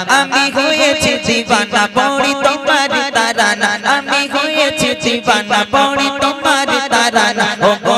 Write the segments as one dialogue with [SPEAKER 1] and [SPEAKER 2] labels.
[SPEAKER 1] আমি হয়েছি দিবানা পড়ি তোমার তারানা। আমি হয়েছি দিবানা পড়ি তোমার তারানা। ও গো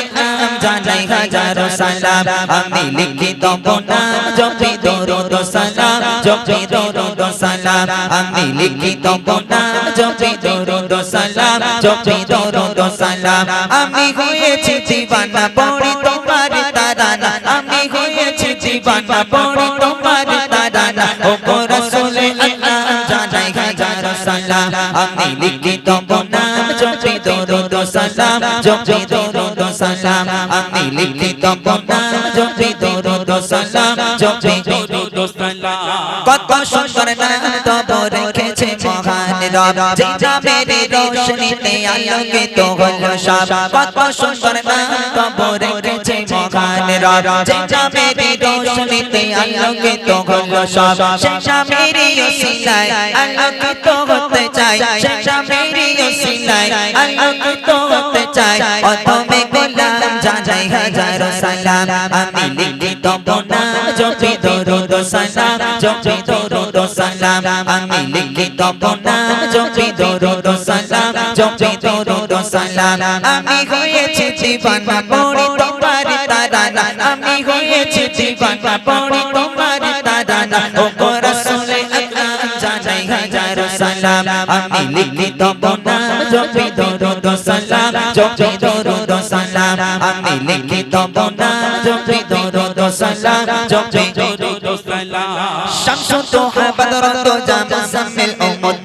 [SPEAKER 1] আকরাম জানাই হাজারো সালাম। আমি লিখি দেব নাম জপি দরুদ সালাম, জপি দরুদ সালাম। আমি লিখি দেব নাম জপি দরুদ সালাম, জপি দরুদ সালাম। আমি হয়েছি দিবানা পড়ি তোমার তারানা। আমি হয়েছি দিবানা পড়ি তোমার আমি দেব নাম জপি দরুদ সালাম জপি দরুদ সালাম আমি লিখি দেব নাম জপি দরুদ সালাম জপি দরুদ সালাম কত সুন্দর নাম তব রব যেটা মেরে রোশনীতে আলোকিত হলো সব কত সুন্দর নাম তব রেখেছে মহান রব। যেটা মেরে রোশনীতে আমি লিখি নাম জপি দরুদ সালাম জপি দরুদ সালাম আমি হয়েছি দিবানা পড়ি তোমার তারানা আমি হয়েছি দিবানা পড়ি তোমার তারানা ও গো আকরাম জানাই হাজারো সালাম আমি লিখি দেব নাম জপি দরুদ সালাম জপি দরুদ সালাম আমি লিখি দেব নাম জপি দরুদ সালাম জপি দরুদ সালাম শামসু তোহা বদর সামিল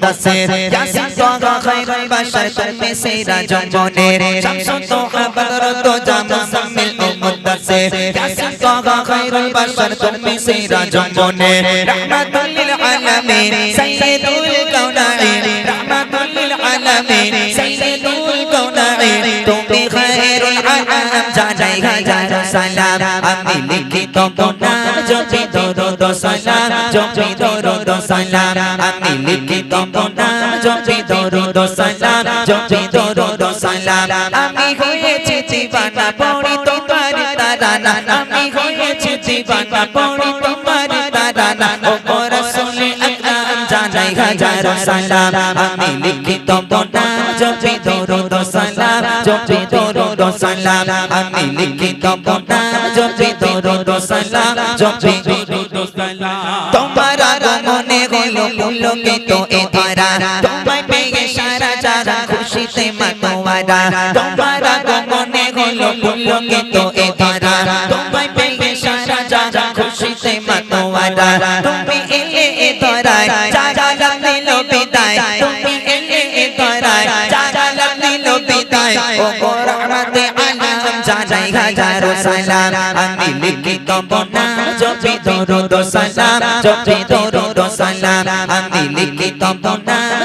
[SPEAKER 1] ও মুদাসির ইয়াসিন তোহা খায়রুল বাশার তুমি সেরা জমনের শামসু তোহা বদর তো জাম সামিল ও মুদাসির ইয়াসিন তোহা খায়রুল বাশার তুমি সেরা জমনের রহমাতুল আলামিন সাইয়্যিদুল কাউনাইন রহমাতুল আলামিন সাইয়্যিদুল কাউনাইন তুমি খায়রুল আনাম জানাই হাজার সালাম আমি লিখি দেব নাম জপি দরুদ সালাম জপি দরুদ সালাম দরুদ সালাম, জপি দরুদ সালাম। আমি হয়েছি দিবানা পড়ি তোমার তারানা, আমি হয়েছি দিবানা পড়ি তোমার তারানা। ও গো আকরাম জানাই হাজার সালাম। আমি লিখি দেব নাম জপি দরুদ সালাম, জপি দরুদ সালাম। আমি লিখি দেব নাম জপি দরুদ সালাম, জপি দরুদ সালাম। তোমার আগমনে হলো পুলকিত এ মাতোয়ারা তুমি এলে এ ধরায় যারা দিল বিদায় তুমি এলে এ ধরায় যারা দিল বিদায় ও গো রহমতে আলাম জানাই হাজারো সালাম আমি লিখি নাম জপি দরুদ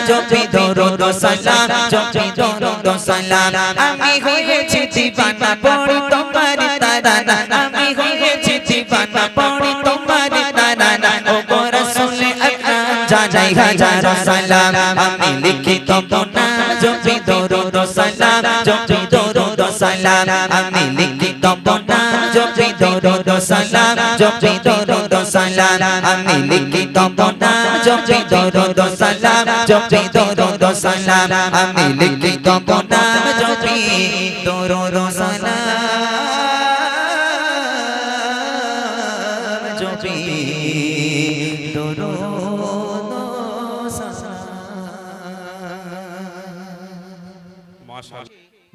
[SPEAKER 1] জপি দরুদ সালাম জপি দরুদ সালাম আমি হয়েছি দিবানা পড়ি জানাই হাজারো সালাম আমি লিখি নাম জপি দরুদ সালাম জপি দরুদ সালাম আমি লিখি নাম জপি দরুদ সালাম জপি দরুদ সালাম আমি লিখি নাম জপি দরুদ সালাম জপি দরুদ সালাম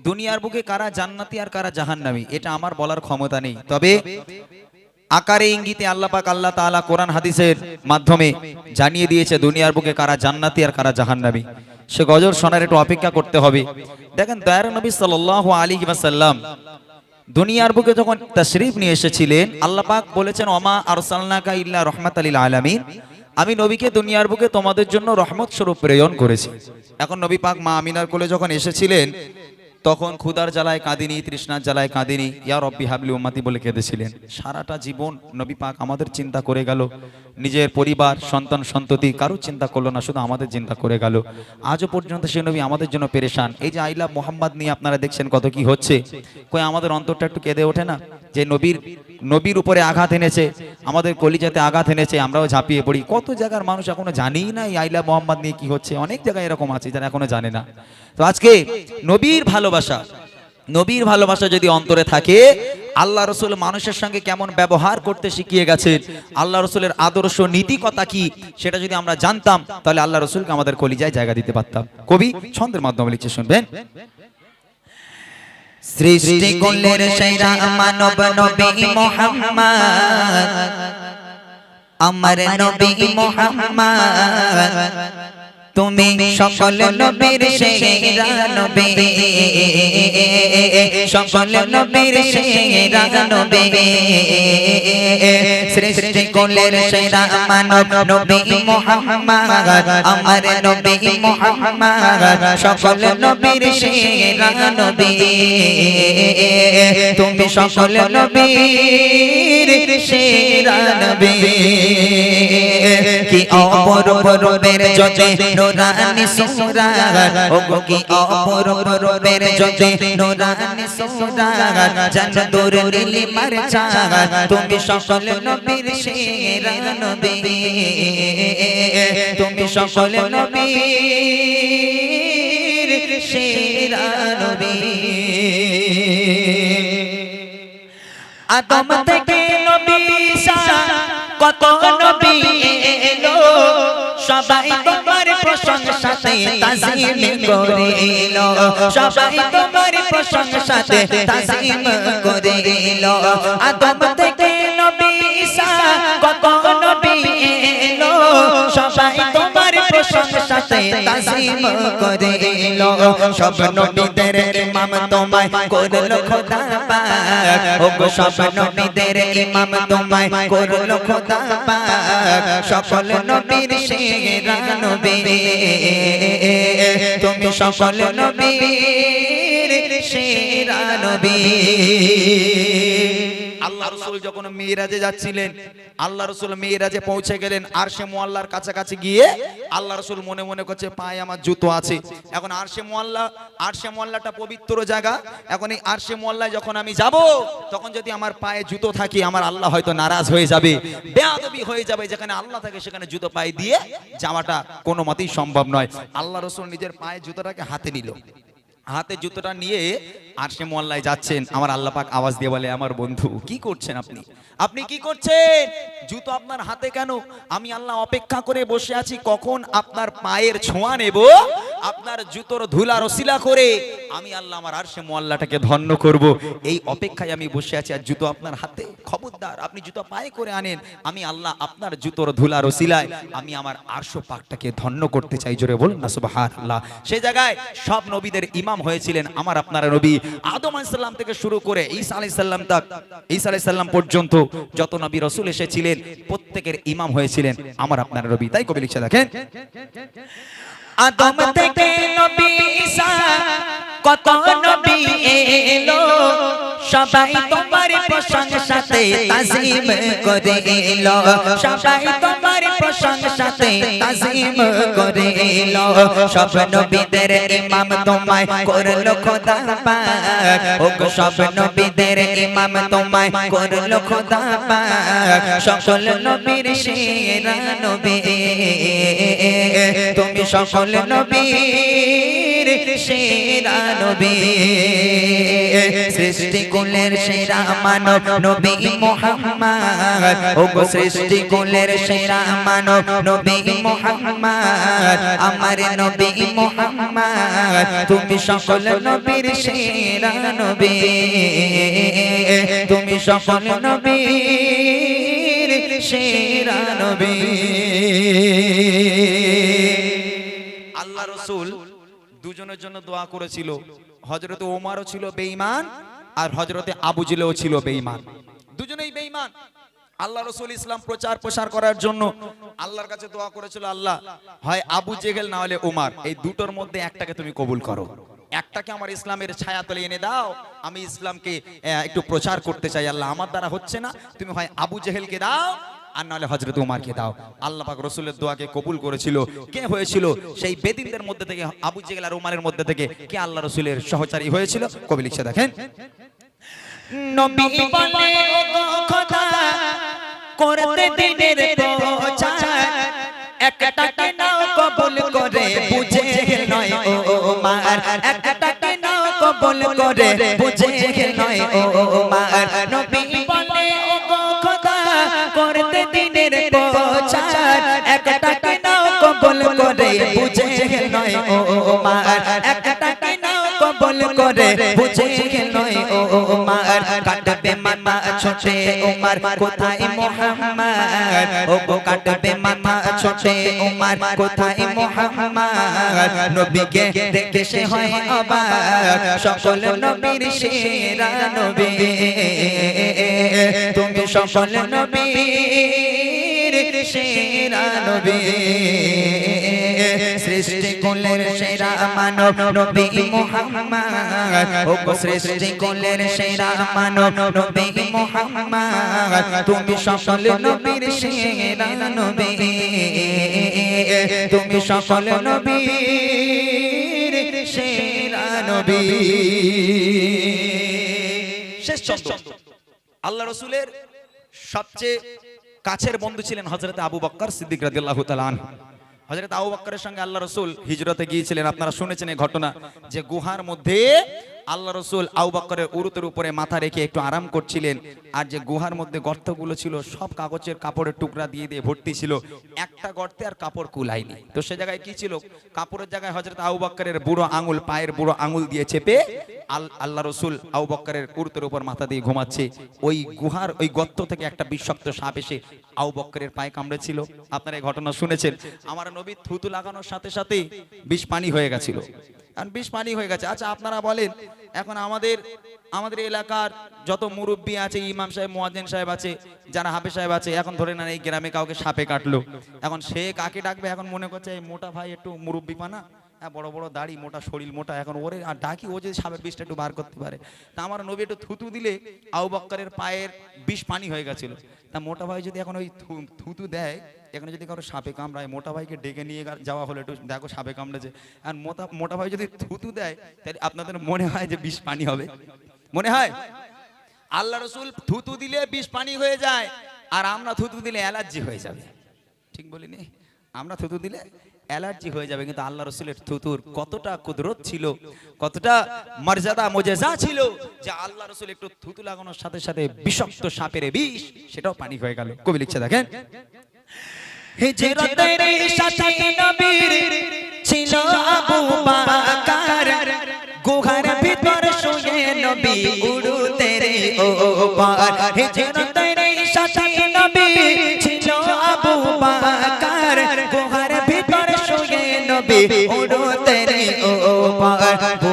[SPEAKER 2] দুনিয়ার বুকে কারা জান্নাতি আর কারা জাহান্নামী, এটা আমার বলার ক্ষমতা নেই। তবে আকারে ইঙ্গিতে আল্লাহ পাক আল্লাহ তাআলা কোরআন হাদিসের মাধ্যমে জানিয়ে দিয়েছে, দুনিয়ার বুকে কারা জান্নাতি আর কারা জাহান্নামী। সে গজর সোনার একটু অপেক্ষা করতে হবে। দেখেন, দয়ার নবী সাল্লাল্লাহু আলাইহি ওয়াসাল্লাম দুনিয়ার বুকে যখন তাশরীফ নিয়ে এসেছিলেন, আল্লাহ পাক বলেছেন, ওমা আরসালনাকা ইল্লা রাহমাতাল লিল আলামিন। আমি নবীকে দুনিয়ার বুকে তোমাদের জন্য রহমত স্বরূপ প্রেরণ করেছি। এখন নবী পাক মা আমিনার কোলে যখন এসেছিলেন তখন ক্ষুদার জ্বালায় কাঁদিনি, তৃষ্ণার জ্বালায় কাঁদিনি। ইয়া রব্বি হাবলি উম্মাতি বলে কেঁদেছিলেন। সারাটা জীবন নবী পাক আমাদের চিন্তা করে গেল। নিজের পরিবার, সন্তান, সন্ততি কারও চিন্তা করল না, শুধু আমাদের চিন্তা করে গেল। আজও পর্যন্ত সে নবী আমাদের জন্য পেরেশান। এই যে আইলা মোহাম্মদ নিয়ে আপনারা দেখছেন কত কি হচ্ছে। কই, আমাদের অন্তরটা একটু কেঁদে ওঠে না? যে নবীর নবীর উপরে আঘাত এনেছে, আমাদের কলিজাতে আঘাত এনেছে, আমরাও ঝাঁপিয়ে পড়ি। কত জায়গার মানুষ এখনও জানেই না এই আইলা মোহাম্মদ নিয়ে কি হচ্ছে। অনেক জায়গায় এরকম আছে যারা এখনও জানে না। তো আজকে নবীর ভালোবাসা নবীর ভালোবাসা যদি অন্তরে থাকে, আল্লাহ রসুল মানুষের সঙ্গে কেমন ব্যবহার করতে শিখিয়ে গেছেন? আল্লাহ রসুলের আদর্শ নীতিকতা কি? সেটা যদি আমরা জানতাম, তাহলে আল্লাহ রসুলকে আমাদের কলিজায় জায়গা দিতে পারতাম। কবি ছন্দের মাধ্যমে লিখছে, শুনবেন?
[SPEAKER 1] সৃষ্টি কুলের সেরা মানব নবী মোহাম্মদ। আমার নবী মোহাম্মদ। তুমি সকল নবীর সেরা নবী সকল নবীর সেরা নবী সৃষ্টি কুলের সেরা মানব নবী মোহাম্মদ, আমার নবী মোহাম্মদ, সকল নবীর সেরা নবী তুমি সকল নবীর সেরা নবী কি অপরূপ রূপের জজে নুরানি সুরা ও কি অপরূপ রূপের জজে নুরানি সুরা জান দূর নীলি মারচা তুমি সকল নবীর সেরা নবী। তুমি সকল নবীর সেরা নবী। আদম থেকে নবী কত নবী? সবাই তোমার প্রশংসাতে তাজিম করিল। সবাই তোমার প্রশংসাতে তাজিম করিল। আদম থেকে নবী প্রশংসাতে তাজিম করিল সব নবীদের ইমাম তোমায় করল খোদা পাক। ও গো সব নবীদের ইমাম তোমায় করল খোদা পাক। সকল নবীর সেরা নবী। তুমি সকল নবীর সেরা নবী।
[SPEAKER 2] রসুল যখন মেয়েরাজে যাচ্ছিলেন, আল্লাহ রসুল মেয়েরাজে পৌঁছে গেলেন আর সে মোয়াল্লার কাছাকাছি গিয়ে আল্লাহ রসুল মনে মনে করছে, পায়ে আমার জুতো আছে। এখন আর সে মোয়াল্লা আর সে মোয়াল্লাটা পবিত্র জায়গা। এখন এই আর সে মোয়াল্লায় যখন আমি যাব, তখন যদি আমার পায়ে জুতো থাকে, আমার আল্লাহ হয়তো নারাজ হয়ে যাবে, বেয়াদবি হয়ে যাবে, যেখানে আল্লাহ থাকে সেখানে জুতো পায়ে দিয়ে যাওয়াটা কোনো মতেই সম্ভব নয়। আল্লাহ রসুল নিজের পায়ে জুতোটাকে হাতে নিল। হাতে জুতোটা নিয়ে আর সে মোল্লায় যাচ্ছেন। আমার আল্লাহ পাক আওয়াজ দিয়ে বলে, আমার বন্ধু, কি করছেন আপনি? আপনি কি করছেন? জুতো আপনার হাতে কেন? আমি আল্লাহ অপেক্ষা করে বসে আছি, কখন আপনার পায়ের ছোঁয়া নেব? আপনার জুতোর ধুলা রসিলা করে আমি আল্লাহ আমার আর সে মোয়াল্লাটাকে ধন্য করব। এই অপেক্ষায় আমি বসে আছি আর জুতো আপনার হাতে। খবরদার, আপনি জুতো পায়ে করে আনেন। আমি আল্লাহ আপনার জুতোর ধুলা রসিলায় আমি আমার আরশো পাকটাকে ধন্য করতে চাই। জোরে বলুন না, সুবহানাল্লাহ। সে জায়গায় সব নবীদের ইমাম হয়েছিলেন আমার আপনার নবী। আদম আলাইসাল্লাম থেকে শুরু করে ঈসা আলাইসাল্লাম তাক ঈসা আলাইসাল্লাম পর্যন্ত যত নবী রসুল এসেছিলেন, প্রত্যেকের ইমাম হয়েছিলেন আমার আপনার নবী। তাই কবি লিখছে দেখেন
[SPEAKER 1] আদম থেকে নবী ঈসা, কত নবী এলো? সবাই তোমার প্রশংসাতে তাজিম করিল সবাই তোমার প্রশংসাতে তাজিম করিল সব নবীদের ইমাম তোমায় করল খোদা পাক। ও সব নবীদের ইমাম তোমায় করল খোদা পাক। সকল নবীর সেরা নবী। তুমি সকল নবীর সেরা নবী। সৃষ্টি কুলের সেরা মানব নবী মোহাম্মদ। ও গো সৃষ্টি কুলের সেরা মানব নবী মোহাম্মদ। আমার নবী মোহাম্মদ, তুমি সকল নবীর সেরা নবী। তুমি সকল নবীর সেরা নবী।
[SPEAKER 2] রসুল দুজনের জন্য দোয়া করেছিল। হজরতে ওমারও ছিল বেঈমান আর হজরতে আবু জিলেও ছিল বেঈমান। দুজনেই বেঈমান। আল্লাহ রসুল ইসলাম প্রচার প্রসার করার জন্য আল্লাহর কাছে দোয়া করেছিল, আল্লাহ, হয় আবু জেহেল না হলে ওমার এই দুটোর মধ্যে একটাকে তুমি কবুল করো। একটাকে আমার ইসলামের ছায়া তলে এনে দাও। আমি ইসলামকে একটু প্রচার করতে চাই। আল্লাহ, আমার দ্বারা হচ্ছে না। তুমি হয় আবু জেহেলকে দাও আর নাহলে হজরত উমারকে দাও। আল্লাহ পাক রসুলের দোয়াকে কবুল করেছিল। কে হয়েছিল? সেই বেদিনদের মধ্যে থেকে, আবু জেহেল আর উমারের মধ্যে থেকে কে আল্লাহ রসুলের সহচারী হয়েছিল? কবি লিখছে, দেখেন।
[SPEAKER 1] নবী বলে গো করতে দিনের প্রচার। একটাকে নাও কবুল করে, বুঝে নয় ও মার একটাকে নাও কবুল করে, বুঝে নয় ও মার দিনের প্রচার। একটাকে নাও কবুল করে, বুঝে নয়, ও মার একটাকে নাও কবুল করে, বুঝে নয়, ও মার কাটবে মাথা ছোটে উমার, কোথায় মোহাম্মদ? ও গো কাটবে মাথা ছোটে উমার, কোথায় মোহাম্মদ? নবীকে দেখে সে হয় অবাক। সকল নবীর সেরা নবী। সকল নবীর, সেরা নবী সৃষ্টি কুলের সেরা মানব নবী মুহাম্মদ। ও সৃষ্টি কুলের সেরা মানব নবী মুহাম্মদ। তুমি সকল নবীর, সেরা নবী তুমি সকল নবীর, সেরা নবী
[SPEAKER 2] শেষ আল্লাহ রসুলের সবচেয়ে কাছের বন্ধু ছিলেন হজরত আবু বক্কর সিদ্দিক রাদিয়াল্লাহু তাআলা আনহু। হজরত আবু বক্করের সঙ্গে আল্লাহ রসুল হিজরতে গিয়েছিলেন। আপনারা শুনেছেন এই ঘটনা যে গুহার মধ্যে আল্লাহ রসুল আবু বক্করের উরুতের উপরে মাথা রেখে একটু আরাম করছিলেন। আর যে গুহার মধ্যে গর্তগুলো ছিল, সব কাগজের কাপড়ের টুকরা দিয়ে দিয়ে ভর্তি ছিল। একটা গর্তে আর কাপড় কুলায়নি। তো সে জায়গায় কি ছিল? কাপড়ের জায়গায় হজরত আবু বক্করের বুড়ো আঙুল, পায়ের বুড়ো আঙুল দিয়ে চেপে আল আল্লাহ রসুল আবু বক্করের উরুতের উপর মাথা দিয়ে ঘুমাচ্ছে। ওই গুহার, ওই গর্ত থেকে একটা বিষাক্ত সাপ এসে আবু বক্করের পায়ে কামড়েছিল। আপনারা এই ঘটনা শুনেছেন। আমার নবী থুতু লাগানোর সাথে সাথে বিষ পানি হয়ে গেছিল। কারণ বিষ পানি হয়ে গেছে। আচ্ছা আপনারা বলেন, এখন আমাদের আমাদের এলাকার যত মুরব্বী আছে, ইমাম সাহেব মোয়াজেন সাহেব আছে, যারা হাফে সাহেব আছে, এখন ধরে না এই গ্রামে কাউকে সাপে কাটলো। এখন সে কাকে ডাকবে? এখন মনে করছে, এই মোটা ভাই একটু মুরব্বী পানা। হ্যাঁ বড় বড় দাড়ি, মোটা শরীর, মোটা এখন ওরে, আর ডাকি ও যদি সাপের বিষটা একটু বার করতে পারে। তা আমার নবী একটু থুতু দিলে আউ বক্করের পায়ের বিষ পানি হয়ে গেছিল। তা মোটা ভাই যদি এখন ওই থুতু দেয়, এখানে যদি কারও সাপে কামড়ায়, মোটা ভাইকে ডেকে নিয়ে যাওয়া হলো একটু, দেখো সাপে কামড়েছে। আর মোটা মোটা ভাই যদি থুতু দেয়, তাহলে আপনাদের মনে হয় যে বিষ পানি হবে। মনে হয়? আল্লাহ রসুল থুতু দিলে বিষ পানি হয়ে যায়, আর আমরা থুতু দিলে অ্যালার্জি হয়ে যাবে। ঠিক বলিনি? আমরা থুতু দিলে অ্যালার্জি হয়ে যাবে, কিন্তু আল্লাহ রসুলের থুতুর কতটা কুদরত ছিল, কতটা মর্যাদা মজেজা ছিল যে আল্লাহ রসুল একটু থুতু লাগানোর সাথে সাথে বিষাক্ত সাপের বিষ, সেটাও পানি হয়ে গেল। কবি লিখছে, দেখেন।
[SPEAKER 1] হিজরতের ছিল নবী উড়ুতে রে ও পার আবু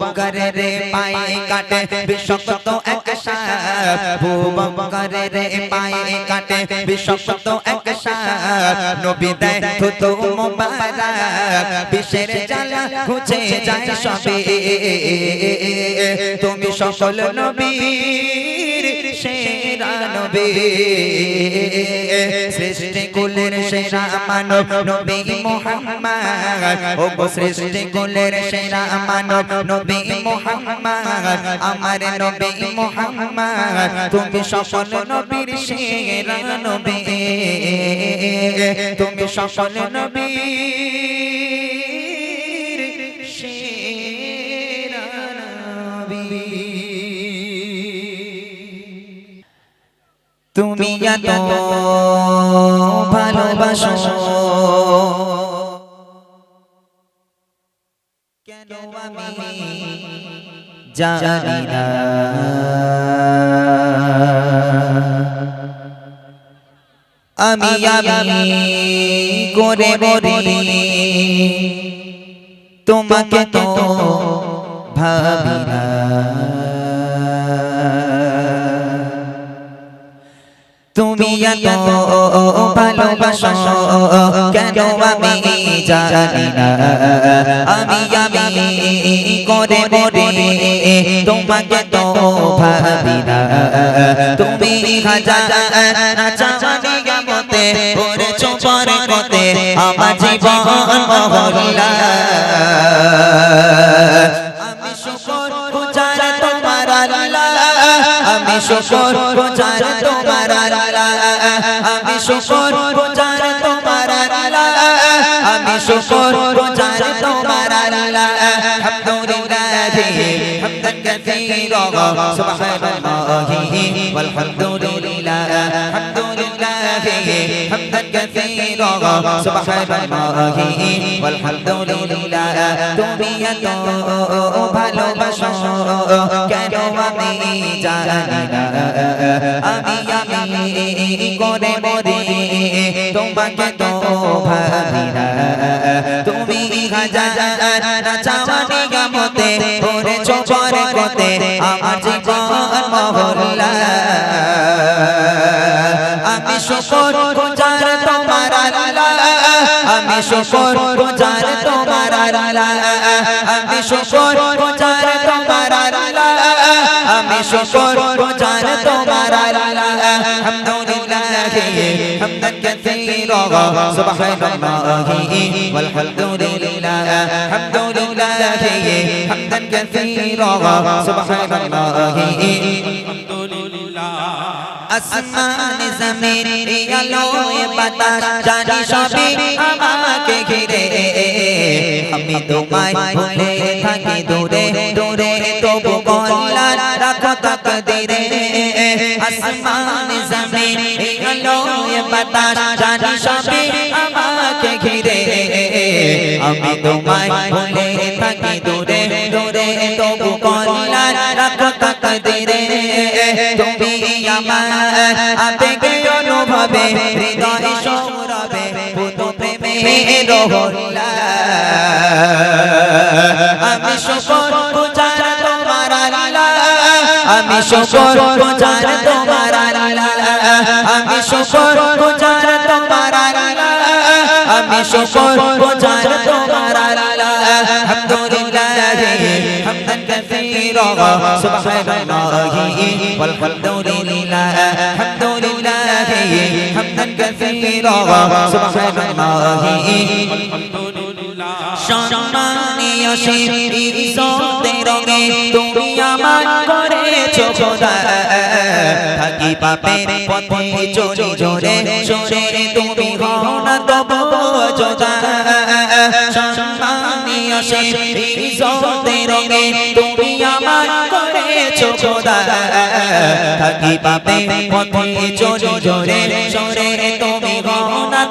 [SPEAKER 1] বাকার রে পায়ে কাটে বিষাক্ত এক সাপ আবু বাকার রে পায়ে কাটে বিষাক্ত এক সাপ নবী দেয় থুতু মোবারক বিষের জ্বালা ঘুচে যায় সবে তুমি সকল সেরা নবী সৃষ্টি কুলের সেরা মানব নবী মুহাম্মদ। ও গো সৃষ্টি কুলের সেরা মানব নবী মুহাম্মদ। আমার নবী মুহাম্মদ, তুমি সকল নবীর সেরা নবী। তুমি সকল নবীর তুমি এত ভালোবাসো। কেন আমি জানি না। আমি আমি করে মরি। তোমাকে তো ভাবি না। তুমি এত ভালোবাসো কেন আমি জানি না আমি আমি করে মরে তোমাকে তো ভাবি না তুমি হাজার চাচানি গামতে করেছ পরে কতে আমার জীবন মহল্লা আমি শুকর গুজার আমি শুকর প্রচার তোমার আল্লাহ আমি শুকর প্রচার তোমার আল্লাহ আমি শুকর প্রচার তোমার আল্লাহ আলহামদুলিল্লাহ হামদান কাসীরা সুবহানাল্লাহি والحمدلله الحمد لله حمدا كثيرا سبحان الله والحمد لله তুমি এত ভালোবাসো কেন আমি জানি না আমি আমি করে মরি তোমাকে তো ভাবি না তুমি হাজার চাওয়ানি গামতে ওরে চোপর করতে আমার জীবন মহল্লা আমি শুকর গুজার তোমার আমি শুকর গুজার তোমার আমি শুকর গুজার তোমার আমি শুকর গুজার তোমার হামদান কাসীরা সুবহানাল্লাহি والحمدلله আলহামদুলিল্লাহ হামদান কাসীরা সুবহানাল্লাহি আসমান জমিন আলোয় বাতাস জানি সবই আমাকে ঘিরে আমি তোমায় ভুলে থাকি দূরে দূরে তবু কল্যাণ রাখো তকদিরে। আসমান, জমিন আলোয় বাতাস, জানি সবই আমাকে ঘিরে। আমি তোমায় ভুলে থাকি দূরে দূরে তবু কল্যাণ রাখো তকদিরে। তুমি আমার আবেগে অনুভবে রহল্লা আমি শকর পূজার তোমার আল্লাহ আমি শকর পূজার তোমার আল্লাহ আমি শকর পূজার তোমার আল্লাহ আমি শকর পূজার তোমার আল্লাহ আলহামদুলিল্লাহ হামদান কাসীরা। সুবহানাল্লাহি ওয়াল হামদুলিল্লাহ। রা সুবহানাল্লাহ সম্মানীয় শিরি সতের রঙে তুমি আমার করেছ খোদা থাকি পাপের পথে চলি জোরে জোরে তুমি হও না তব যোদা সম্মানীয় শিরি সতের তুমি আমার করেছ খোদা থাকি পাপের পথে চলি জোরে তুমি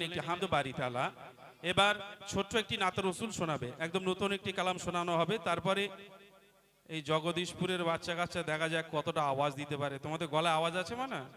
[SPEAKER 3] শুনলেন একটি হামদ বাড়ি তালা এবার ছোট্ট একটি নাত রসুল শোনাবে। একদম নতুন একটি কালাম শোনানো হবে। তারপরে এই জগদীশপুরের বাচ্চা কাচ্চা দেখা যাক কতটা আওয়াজ দিতে পারে। তোমাদের গলায় আওয়াজ আছে মানে?